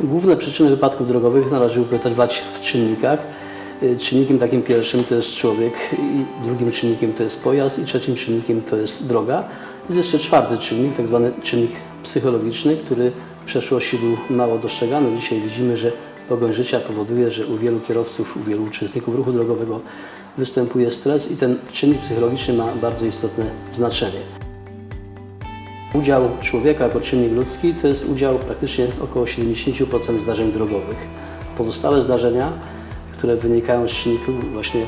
Główne przyczyny wypadków drogowych należy upatrywać w czynnikach. Y, Czynnikiem takim pierwszym to jest człowiek, drugim czynnikiem to jest pojazd i trzecim czynnikiem to jest droga. Jest jeszcze czwarty czynnik, tak zwany czynnik psychologiczny, który w przeszłości był mało dostrzegany. Dzisiaj widzimy, że pogoń życia powoduje, że u wielu kierowców, u wielu uczestników ruchu drogowego występuje stres i ten czynnik psychologiczny ma bardzo istotne znaczenie. Udział człowieka jako czynnik ludzki to jest udział praktycznie około 70% zdarzeń drogowych. Pozostałe zdarzenia, które wynikają z czynników właśnie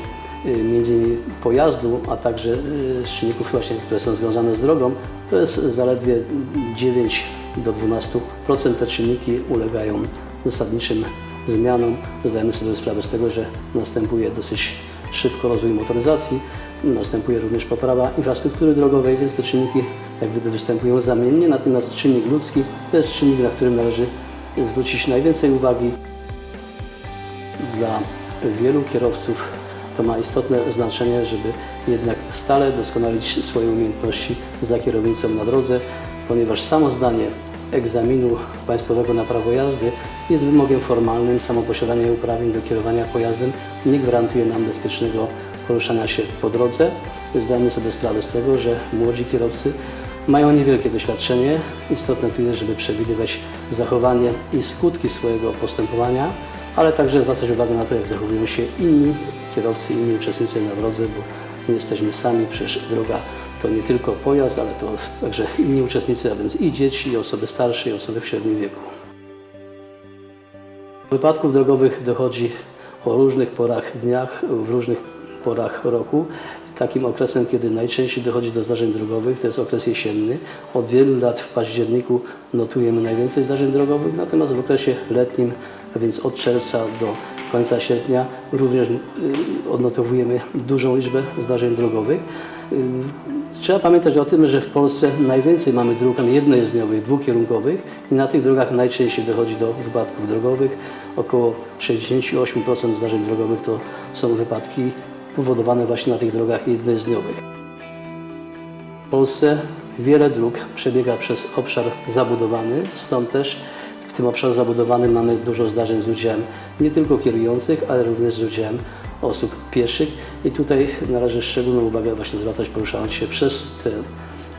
y, między innymi pojazdu, a także y, z czynników właśnie, które są związane z drogą, to jest zaledwie 9 do 12% te czynniki ulegają zasadniczym zmianom. Zdajemy sobie sprawę z tego, że następuje dosyć szybko rozwój motoryzacji, następuje również poprawa infrastruktury drogowej, więc te czynniki jak gdyby występują zamiennie, natomiast czynnik ludzki to jest czynnik, na którym należy zwrócić najwięcej uwagi. Dla wielu kierowców to ma istotne znaczenie, żeby jednak stale doskonalić swoje umiejętności za kierownicą na drodze, ponieważ samo zdanie egzaminu państwowego na prawo jazdy jest wymogiem formalnym. Samo posiadanie uprawnień do kierowania pojazdem nie gwarantuje nam bezpiecznego poruszania się po drodze. Zdajemy sobie sprawę z tego, że młodzi kierowcy mają niewielkie doświadczenie. Istotne tu jest, żeby przewidywać zachowanie i skutki swojego postępowania, ale także zwracać uwagę na to, jak zachowują się inni kierowcy, inni uczestnicy na drodze, bo nie jesteśmy sami, przecież droga to nie tylko pojazd, ale to także inni uczestnicy, a więc i dzieci, i osoby starsze, i osoby w średnim wieku. Wypadków drogowych dochodzi o różnych porach dniach, w różnych porach roku. Takim okresem, kiedy najczęściej dochodzi do zdarzeń drogowych, to jest okres jesienny. Od wielu lat w październiku notujemy najwięcej zdarzeń drogowych, natomiast w okresie letnim, a więc od czerwca do końca sierpnia, również y, odnotowujemy dużą liczbę zdarzeń drogowych. Y, Trzeba pamiętać o tym, że w Polsce najwięcej mamy dróg jednojezdniowych, dwukierunkowych i na tych drogach najczęściej dochodzi do wypadków drogowych. Około 68% zdarzeń drogowych to są wypadki powodowane właśnie na tych drogach jednojezdniowych. W Polsce wiele dróg przebiega przez obszar zabudowany, stąd też w tym obszarze zabudowanym mamy dużo zdarzeń z udziałem nie tylko kierujących, ale również z udziałem osób pieszych i tutaj należy szczególną uwagę właśnie zwracać poruszając się przez te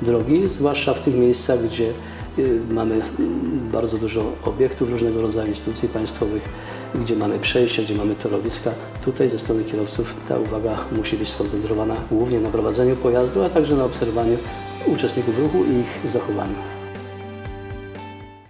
drogi, zwłaszcza w tych miejscach, gdzie y, mamy mm, bardzo dużo obiektów różnego rodzaju instytucji państwowych, gdzie mamy przejścia, gdzie mamy torowiska. Tutaj ze strony kierowców ta uwaga musi być skoncentrowana głównie na prowadzeniu pojazdu, a także na obserwowaniu uczestników ruchu i ich zachowaniu.